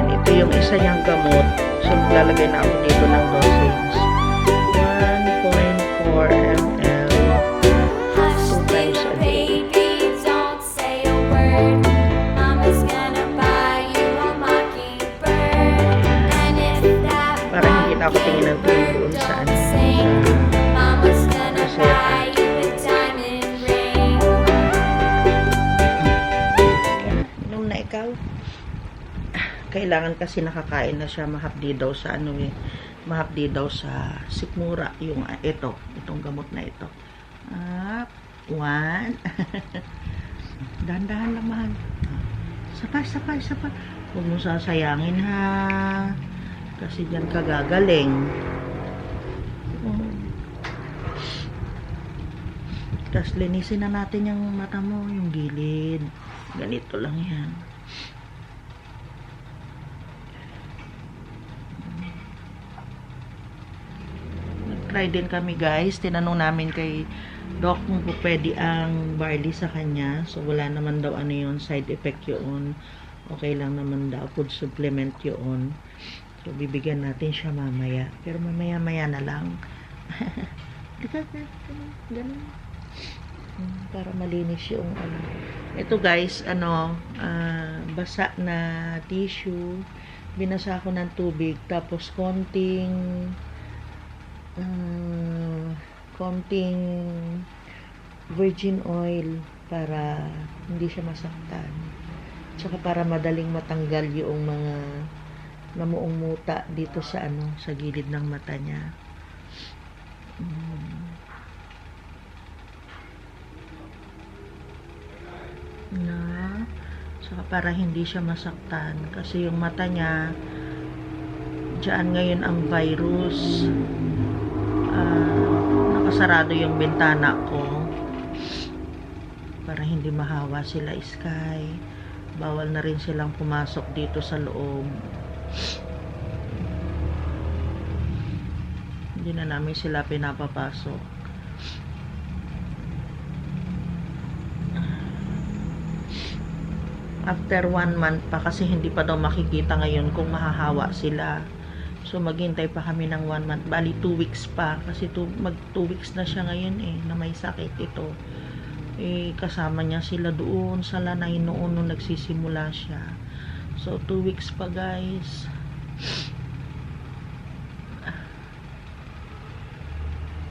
Ayan, ito yung isa niyang gamot. So, maglalagay na ako dito ng dosage. Kailangan kasi nakakain na siya mahapdi daw sa ano eh. Mahapdi daw sa sikmura. Yung ah, ito. Itong gamot na ito. Up. One. Dahan-dahan lang mahal. Ah, Sapay, sapay, sapay. Huwag mo sasayangin ha. Kasi dyan ka gagaling. Oh. Tapos linisin na natin yung mata mo, yung gilid. Ganito lang yan. Nag-try din kami guys. Tinanong namin kay Doc kung pwede ang barley sa kanya. So wala naman daw ano yun, side effect yun. Okay lang naman daw, food supplement yun. So bibigyan natin siya mamaya. Pero mamaya-maya na lang. Ganun, ganun. Mm, para malinis yung ano. Ito guys, ano, ah, basa na tissue. Binasa ko ng tubig. Tapos konting ah, konting virgin oil para hindi siya masaktan. Tsaka para madaling matanggal yung mga namuong muta dito sa ano, sa gilid ng mata niya. Mm. na saka para hindi siya masaktan kasi yung mata niya dyan ngayon ang virus Ah, nakasarado yung bintana ko. Para hindi mahawa sila sky. Bawal na rin silang pumasok dito sa loob. Hindi na namin sila pinapapasok. After one month pa kasi hindi pa daw makikita ngayon kung mahahawa sila so maghintay pa kami ng one month. Bali two weeks pa. Kasi two, mag two weeks na siya ngayon eh na may sakit ito. Eh kasama niya sila doon. Sa lanay noon nung nagsisimula siya. So two weeks pa guys.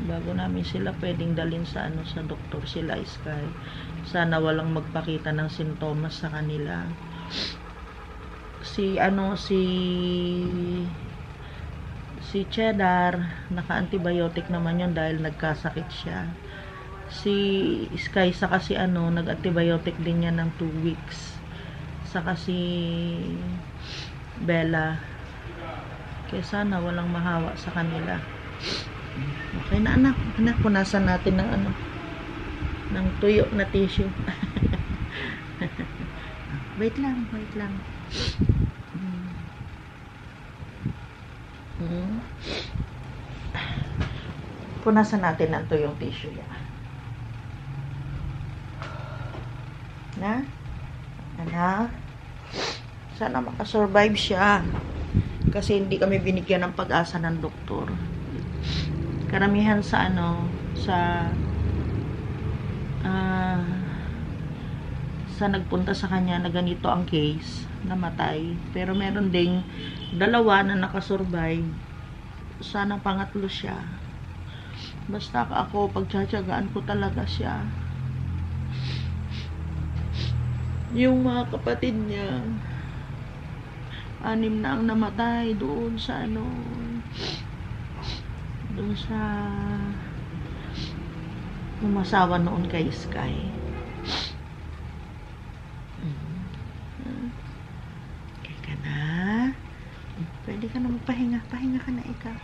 Bago namin sila pwedeng dalhin sa ano sa doktor sila Sky sana walang magpakita ng sintomas sa kanila. Si ano si si Cheddar naka-antibiotic naman yun dahil nagkasakit siya. Si Sky sa kasi ano nag-antibiotic din niya ng 2 weeks. Saka si Bella. Kaya sana walang mahawa sa kanila. Okay na anak. Anak punasan natin ng ano ng tuyo na tissue. Wait lang wait lang Mm. Mm. punasan natin ng tuyong tissue yan na? Anak sana makasurvive siya. Kasi hindi kami binigyan ng pag-asa ng doktor. Karamihan sa ano sa ah sa nagpunta sa kanya na ganito ang case namatay. Pero meron ding dalawa na nakasurvive. Sana pangatlo siya. Basta ako pagtsatsagaan ko talaga siya. Yung mga kapatid niya anim na ang namatay doon sa ano doon sa umasawa noon kay Sky Mm. Okay ka na pwede ka na magpahinga. Pahinga ka na ikaw.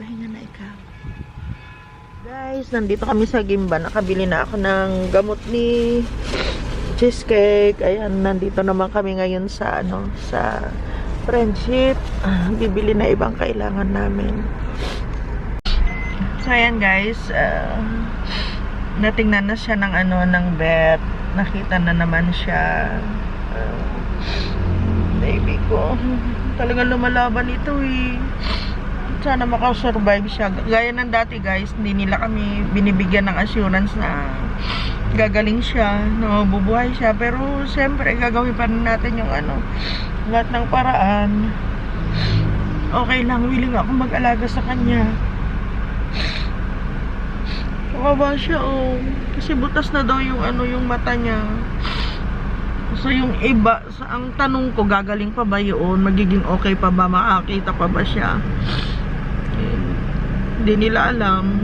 Pahinga na ikaw. Guys nandito kami sa Gimba. Nakabili na ako ng gamot ni cheesecake. Ayan nandito naman kami ngayon sa ano sa friendship. Bibili na ibang kailangan namin. So, ayan guys, uh, natingnan na siya ng ano, ng vet. Nakita na naman siya. Uh, baby ko. talagang lumalaban ito eh. Sana makasurvive siya. Gaya ng dati guys, hindi nila kami binibigyan ng assurance na gagaling siya, na mabubuhay siya. Pero siyempre, gagawin pa natin yung ano, lahat ng paraan. Okay lang, willing ako mag-alaga sa kanya. Kawawa siya oh. Kasi butas na daw yung ano, yung mata niya. So yung iba, ang tanong ko, gagaling pa ba yun? Magiging okay pa ba? Makakita pa ba siya? Eh, Hindi nila alam.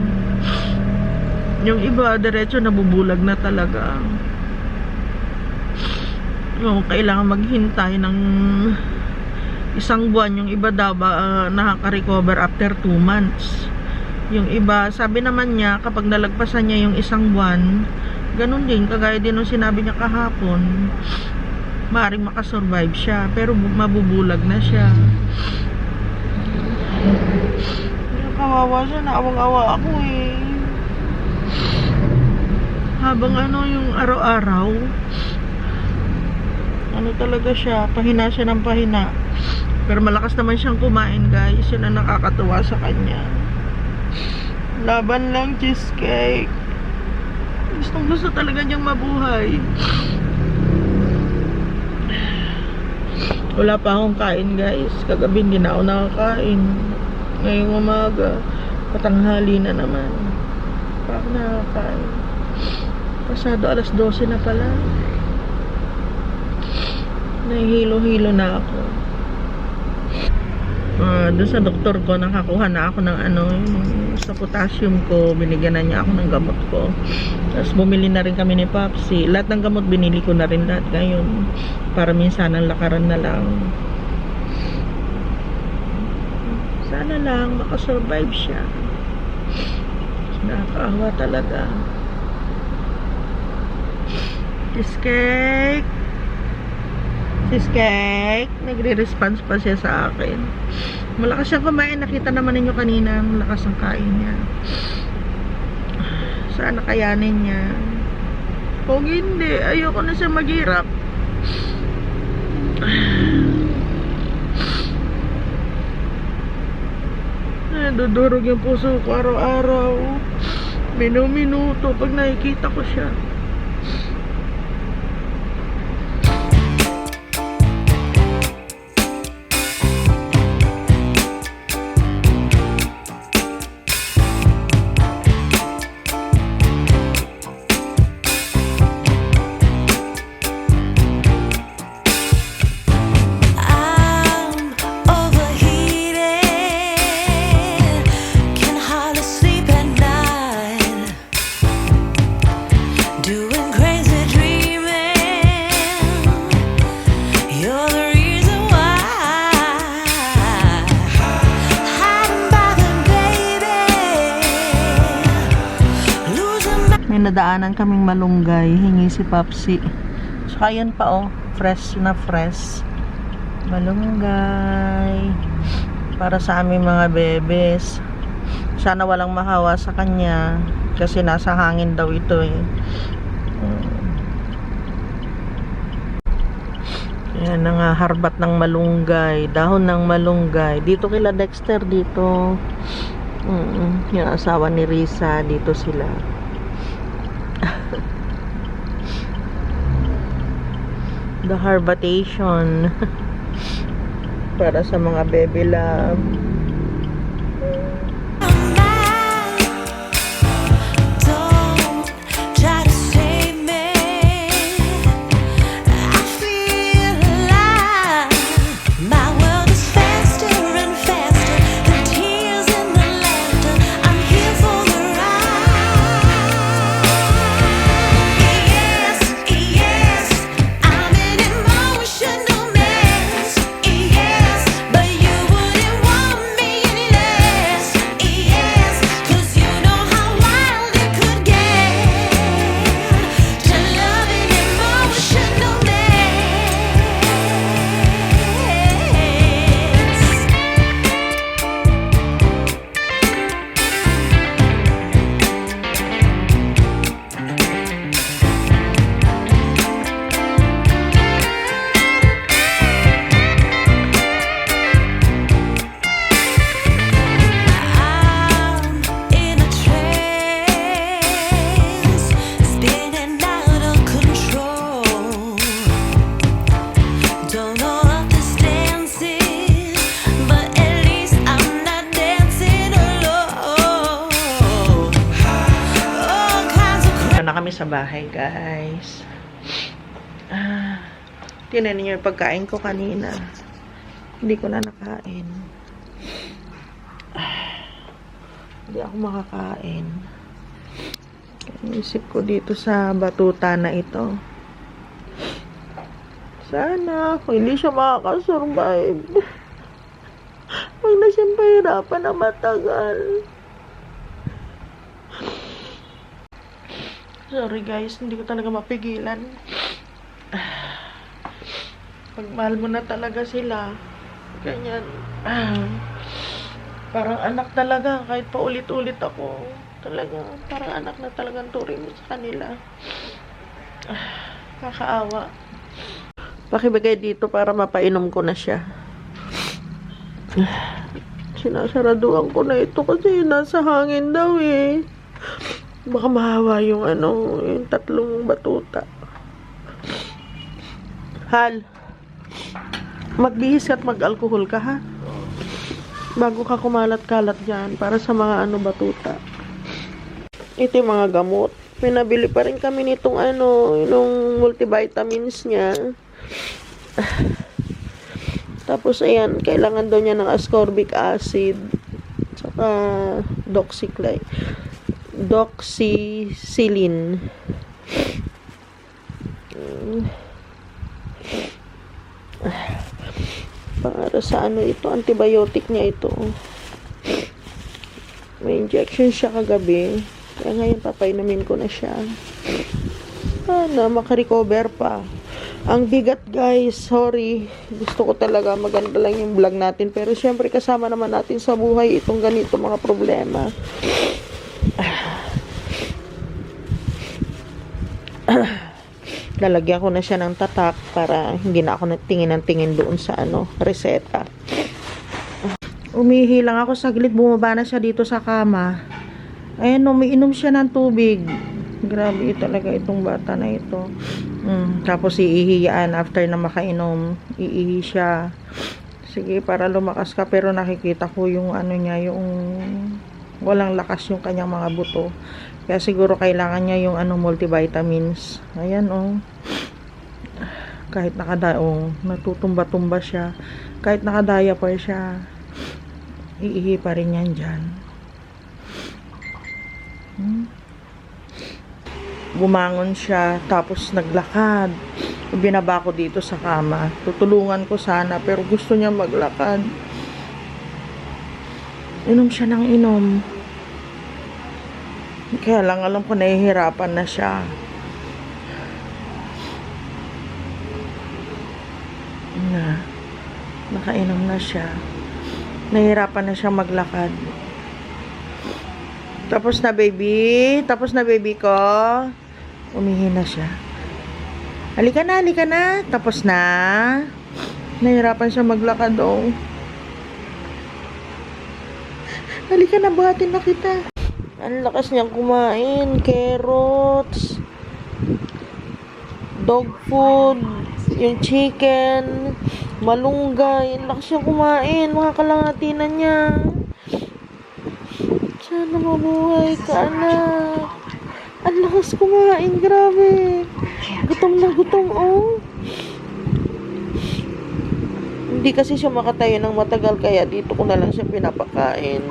Yung iba, diretso nabubulag na talaga. Yung kailangan maghintay ng isang buwan. Yung iba daw ba, ah, nakaka-recover after 2 months. Yung iba, sabi naman niya, kapag nalagpasan niya yung isang buwan, ganun din, kagaya din nung sinabi niya kahapon, maaaring makasurvive siya, pero bu- mabubulag na siya. Kawawa siya, naawang-awa ako eh. Habang ano yung araw-araw, ano talaga siya, pahina siya ng pahina. Pero malakas naman siyang kumain guys, yun ang nakakatuwa sa kanya. Laban lang, cheesecake. Gustong gusto talaga niyang mabuhay. Wala pa akong kain guys. Kagabi hindi na ako nakakain. Ngayong umaga, patanghali na naman. Pa nakakain. Pasado alas 12 na pala. Nahihilo-hilo na ako. Ah, doon sa doktor ko, nakakuha na ako ng ano, sa potassium ko, binigyan na niya ako ng gamot ko. Tapos bumili na rin kami ni Papsi. Lahat ng gamot binili ko na rin lahat ngayon. Para minsan ang lakaran na lang. Sana lang makasurvive siya. Nakakaawa talaga. Cheesecake! Cheesecake! Nagre-response pa siya sa akin. Malakas siyang kumain. Nakita naman ninyo kanina ang lakas ng kain niya. Sana kayanin niya. Kung hindi, ayoko na siya maghirap. Ay, dudurog yung puso ko araw-araw. Minu-minuto pag nakikita ko siya. Nadaanan kaming malunggay. Hingi si Papsi. Saka yan pa oh. Fresh na fresh. Malunggay. Para sa aming mga bebes. Sana walang mahawa sa kanya. Kasi nasa hangin daw ito eh. Mm. Yan ang ah, harbat ng malunggay. Dahon ng malunggay. Dito kila Dexter dito. Mm, yung asawa ni Risa. Dito sila. The harbatation para sa mga baby love guys. Ah, tinan niyo yung pagkain ko kanina. Hindi ko na nakain. Ah, hindi ako makakain. Isip ko dito sa batuta na ito. Sana, kung hindi siya makakasurvive. Huwag na siyang pahirapan na matagal. Sorry guys, hindi ko talaga mapigilan. Pag mahal mo na talaga sila, ganyan. Parang anak talaga, kahit paulit-ulit ako. Talaga, parang anak na talagang turing mo sa kanila. Kakaawa. Pakibigay dito para mapainom ko na siya. Sinasaraduan ko na ito kasi nasa hangin daw eh. Baka mahawa yung ano, yung tatlong batuta. Hal, magbihis ka at mag-alkohol ka ha. Bago ka kumalat-kalat dyan para sa mga ano batuta. Ito yung mga gamot. Pinabili pa rin kami nitong ano, yung multivitamins niya. Tapos ayan, kailangan daw niya ng ascorbic acid. Saka doxycycline. Doxycycline. Para sa ano ito, antibiotic niya ito. May injection siya kagabi. Kaya ngayon papainumin ko na siya. Sana makarecover pa. Ang bigat guys, sorry. Gusto ko talaga maganda lang yung vlog natin. Pero syempre kasama naman natin sa buhay itong ganito mga problema. Lalagyan ko na siya ng tatak para hindi na ako natingin ng tingin doon sa ano, reseta. Umihi lang ako saglit, bumaba na siya dito sa kama. Ayun, umiinom siya ng tubig. Grabe talaga itong bata na ito. Mm, tapos iihiyaan after na makainom. Iihi siya. Sige, para lumakas ka. Pero nakikita ko yung ano niya, yung walang lakas yung kanyang mga buto. Kaya siguro kailangan niya yung ano multivitamins. Ayan oh. Kahit nakada oh, natutumba-tumba siya. Kahit nakadiaper siya. Iihi pa rin yan dyan. Hmm? Bumangon siya, tapos naglakad. Binaba ko dito sa kama. Tutulungan ko sana, pero gusto niya maglakad. Inom siya ng inom. Kaya lang alam ko nahihirapan na siya. Na, nakainom na siya. Nahihirapan na siya maglakad. Tapos na baby. Tapos na baby ko. Umihi na siya. Halika na, halika na. Tapos na. Nahirapan siya maglakad oh. Halika na, buhatin na kita. Ang lakas niyang kumain. Carrots. Dog food. Yung chicken. Malunggay. Ang lakas niyang kumain. Mga kalangatinan niya. Sana mabuhay ka, anak. Ang lakas kumain, grabe. Gutom na gutom, oh. Hindi kasi siya makatayo ng matagal, kaya dito ko na lang siya pinapakain.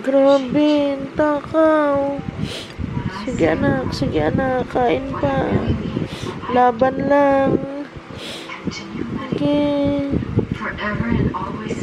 Grabe, takaw. Sige anak, sige anak, kain pa. Laban lang. Sige. forever and always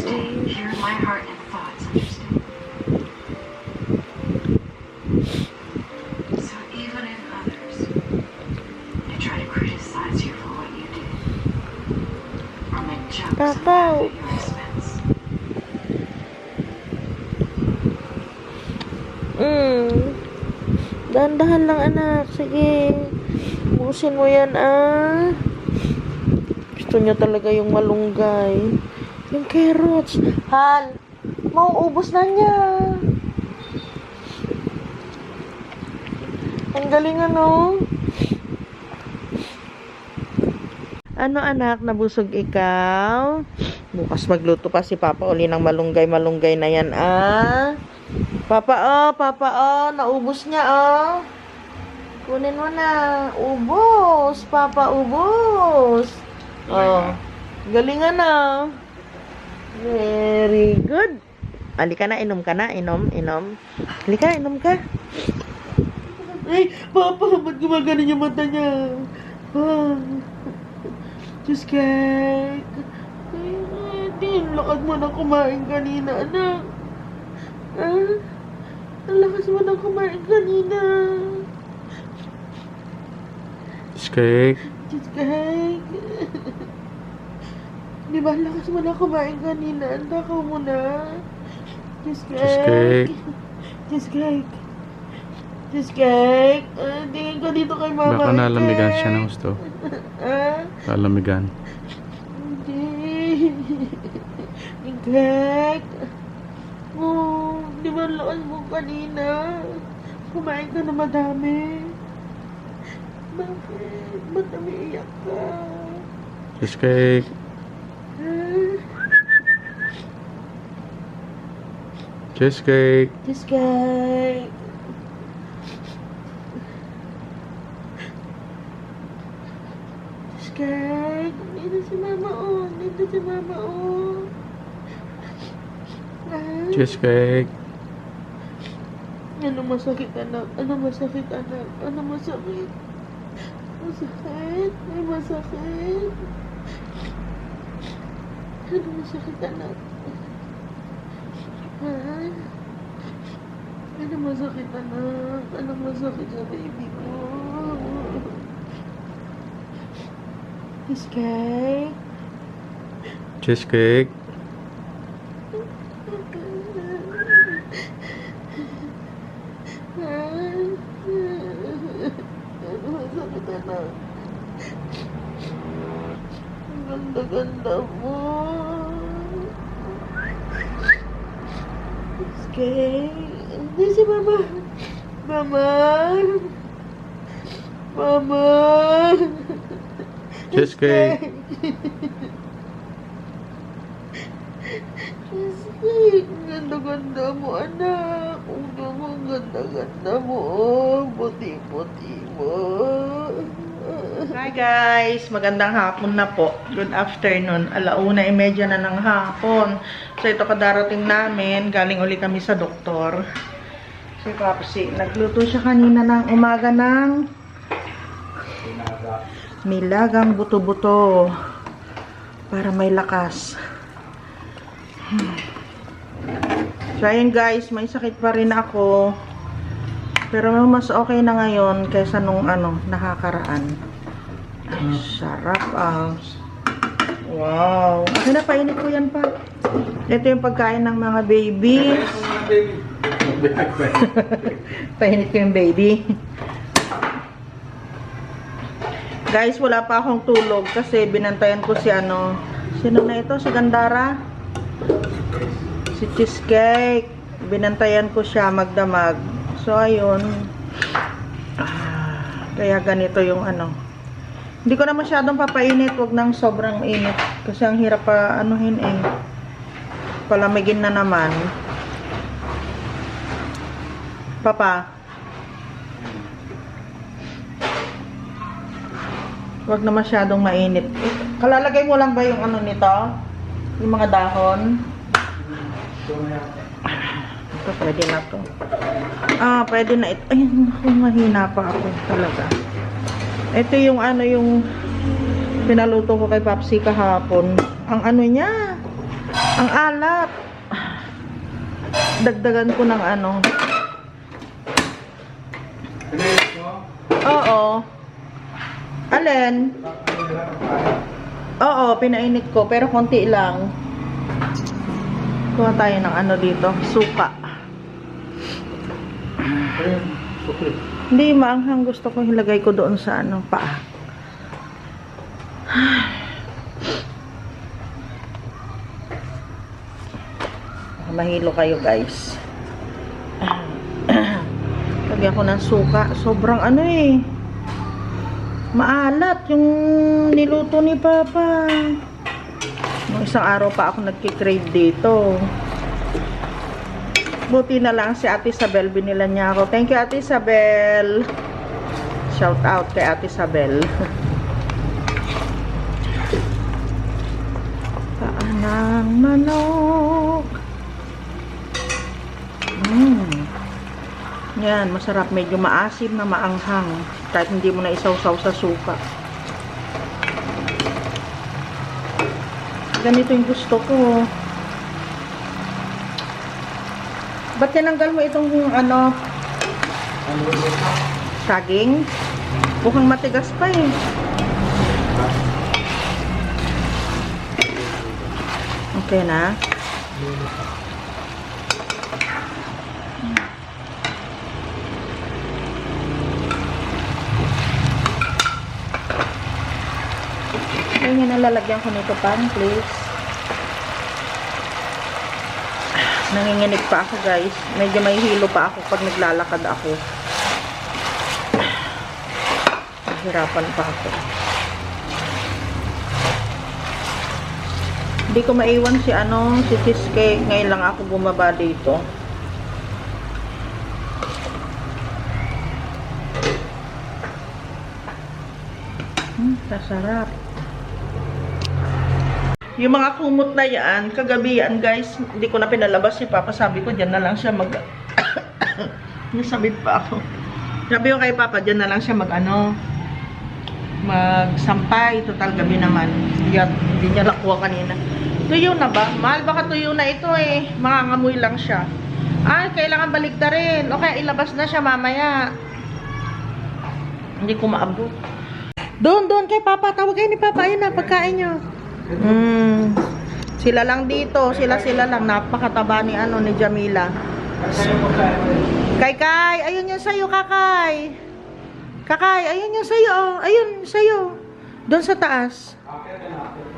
Dahan-dahan lang anak. Sige. Busin mo yan ah. Gusto niya talaga yung malunggay. Yung carrots. Hal, mauubos na niya. Ang galing ano. Ano anak, nabusog ikaw? Bukas magluto pa si Papa uli ng malunggay-malunggay na yan ah. Papa, oh, papa, oh, naubos niya, oh. Kunin mo na. Ubos. Papa, ubos. Oh. Galingan na. Very good. Halika na, inom ka na. Inom, inom. Halika, inom ka. Ay, Papa, ba't gumagano yung mata niya? Ah. Diyos kay. Ay, Hindi, ang lakas mo na kumain kanina, anak. Ah, ang lakas mo na kumain kanina. Cheesecake. Kay. Di ba, lakas mo na kumain kanina. Ang takaw mo na. Cheesecake. Diyos kay. Diyos kay. Ah, tingin ka dito kay mama. Baka nalamigan siya ng gusto. Ah, Nalamigan. hindi. Kek. Oh, lakas mo kanina? Kumain ka na madami. Bakit? Ba't umiiyak ka? Cheesecake. Cheesecake. Diyos kay. Dito si mama oh. Dito si mama oh. Ah. Cheesecake. Ano masakit anak? Ano masakit anak? Ano masakit? Masakit? May masakit? Ano masakit anak? Ha? Ano masakit anak? Ano masakit sa baby mo? Iskay? Cheesecake. Ano masakit anak? Ang ganda-ganda mo. Okay. Hindi si Mama. Mama. Mama. Cheesecake. Ganda-ganda mo, anak. Ang ganda-ganda mo. Puti-puti mo. Hi guys! Magandang hapon na po. Good afternoon. Alauna medya na ng hapon. So ito kadarating namin. Galing uli kami sa doktor. Si Papsi. Nagluto siya kanina ng umaga ng nilagang buto-buto para may lakas. Hmm. So ayun guys, may sakit pa rin ako. Pero mas okay na ngayon kaysa nung ano, nakakaraan. Ay, sarap ah. Wow. Okay na, painit ko yan pa. Ito yung pagkain ng mga baby. painit ko yung baby. Guys, wala pa akong tulog kasi binantayan ko si ano. Sino na ito? Si Gandara? Si Cheesecake. Binantayan ko siya magdamag. So, ayun. Ah, kaya ganito yung ano. Hindi ko na masyadong papainit. Huwag nang sobrang init. Kasi ang hirap pa anuhin eh. Palamigin na naman. Papa. Huwag na masyadong mainit. Kalalagay mo lang ba yung ano nito? Yung mga dahon? Ito, pwede na to. Ah, pwede na ito. Ay, naku, mahina pa ako talaga. Ito yung ano, yung pinaluto ko kay Papsi kahapon. Ang ano niya, ang alat. Dagdagan ko ng ano. Oo. Alin? Oo, pinainit ko, pero konti lang. Kuha tayo ng ano dito, suka. Hindi, maanghang gusto ko ilagay ko doon sa ano, paa. Mahilo kayo guys. Lagyan ko ng suka. Sobrang ano eh. Maalat yung niluto ni Papa. Nung isang araw pa ako nagkikrave dito. Buti na lang si Ate Isabel binilan niya ako. Thank you Ate Isabel. Shout out kay Ate Sabel. Paanang manok. Mm. Yan, masarap. Medyo maasim na maanghang. Kahit hindi mo na isawsaw sa suka. Ganito yung gusto ko. Ba't tinanggal mo itong ano? Saging? Mukhang matigas pa eh. Okay na. Nalalagyan ko nito pan, please. Nanginginig pa ako guys. Medyo may hilo pa ako pag naglalakad ako. Nahirapan pa ako. Hindi ko maiwan si ano, si Cheesecake. Ngayon lang ako bumaba dito. Hmm, kasarap. Yung mga kumot na yan, kagabi yan guys, hindi ko na pinalabas si Papa. Sabi ko, dyan na lang siya mag... Nasabit pa ako. Sabi ko kay Papa, dyan na lang siya mag ano, magsampay. Total gabi naman. Yan, hindi niya nakuha kanina. Tuyo na ba? Mahal baka tuyo na ito eh. Mangangamoy lang siya. Ay, kailangan baliktarin. O kaya ilabas na siya mamaya. Hindi ko maabot. Doon, doon kay Papa. Tawag kayo ni Papa. Ayun na, pagkain niyo. Mm. Sila lang dito, sila sila lang napakataba ni ano ni Jamila. Kay Kay, ayun yung sayo, Kakay. Kakay, ayun yung sayo, oh. ayun sayo. Doon sa taas.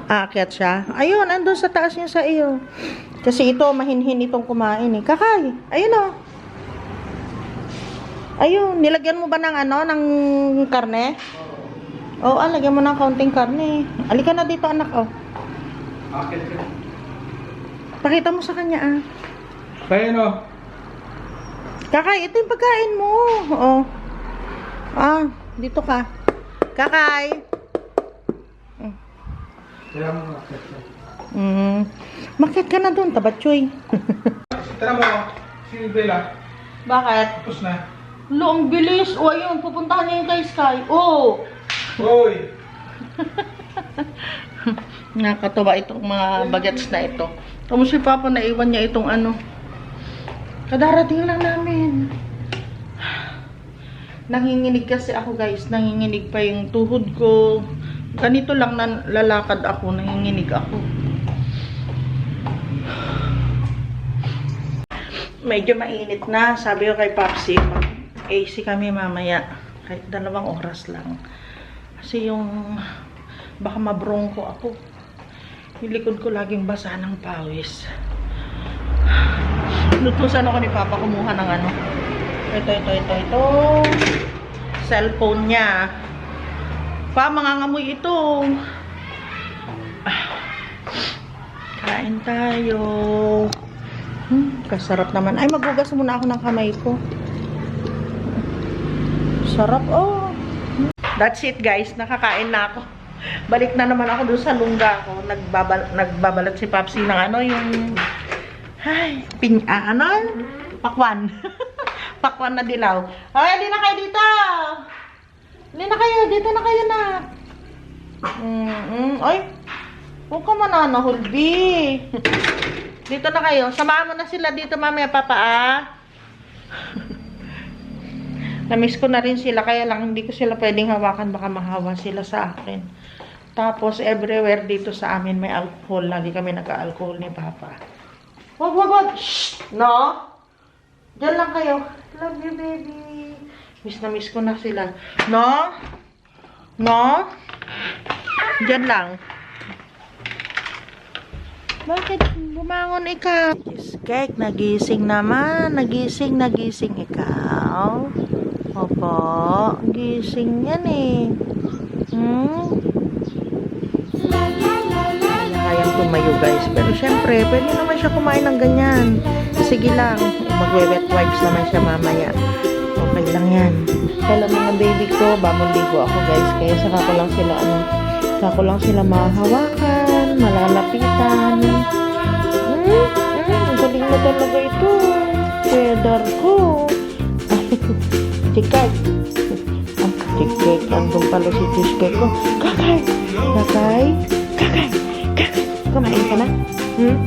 Aakyat siya. Ayun, andun sa taas niya sa iyo. Kasi ito, mahinhin itong kumain eh. Kakay, ayun oh. Ayun, nilagyan mo ba ng ano, ng karne? Oo, oh, lagyan mo ng kaunting karne. Alika na dito, anak, oh. Pakita mo sa kanya, ah. Kaya no? Kakay, ito yung pagkain mo. Oo. Ah, dito ka. Kakay. Kaya mo na. Mm. Makit ka na doon, tabatchoy. Tara mo, si Bella. Bakit? Tapos na. Lo, ang bilis. O, ayun, pupuntahan niya yung kay Sky. Oh! Hoy! Nakakatawa itong mga bagets na ito. Tapos si Papa naiwan niya itong ano. Kadarating lang namin. Nanginginig kasi ako guys. Nanginginig pa yung tuhod ko. Ganito lang na lalakad ako. Nanginginig ako. Medyo mainit na. Sabi ko kay Papsi, mag-AC kami mamaya. Kahit dalawang oras lang. Kasi yung baka mabrongko ako. Yung likod ko laging basa ng pawis. Nutusan ako ni Papa kumuha ng ano. Ito, ito, ito, ito. Cellphone niya. Pa, mangangamoy ito. Ah. Kain tayo. Hmm, kasarap naman. Ay, magugas muna ako ng kamay ko. Sarap, oh. That's it guys, nakakain na ako. Balik na naman ako doon sa lungga ko. Nagbabal nagbabalat si Papsi ng ano yung ay, pin ah, ano? Pakwan. Pakwan na dilaw. Ay, di na kayo dito. Di na kayo, dito na kayo na. Mm, mm, ay. Huwag ka mananahol, B. dito na kayo. Samahan mo na sila dito mamaya, Papa, ah. Namiss ko na rin sila, kaya lang hindi ko sila pwedeng hawakan, baka mahawa sila sa akin. Tapos, everywhere dito sa amin may alcohol. Lagi kami nag-alcohol ni Papa. Wag, wag, wag! Shh! No? Diyan lang kayo. Love you, baby. Miss na miss ko na sila. No? No? Diyan lang. Bakit bumangon ikaw? Yes, cake, nagising naman. Nagising, nagising ikaw. Opo, gising yan eh. Hmm? Kayang tumayo guys. Pero syempre, pwede naman siya kumain ng ganyan. Sige lang, magwe-wet wipes naman siya mamaya. Okay lang yan. Hello mga baby ko, bagong ligo ako guys. Kaya saka ko lang sila ano, saka ko lang sila mahahawakan, malalapitan. Hmm, hmm, galing na talaga ito. Cheddar ko. Chikay. Ah, chikay. Andun pala si chikay ko. Kakay. Kakay. Kakay. Kakay. Kumain ka na? Hmm?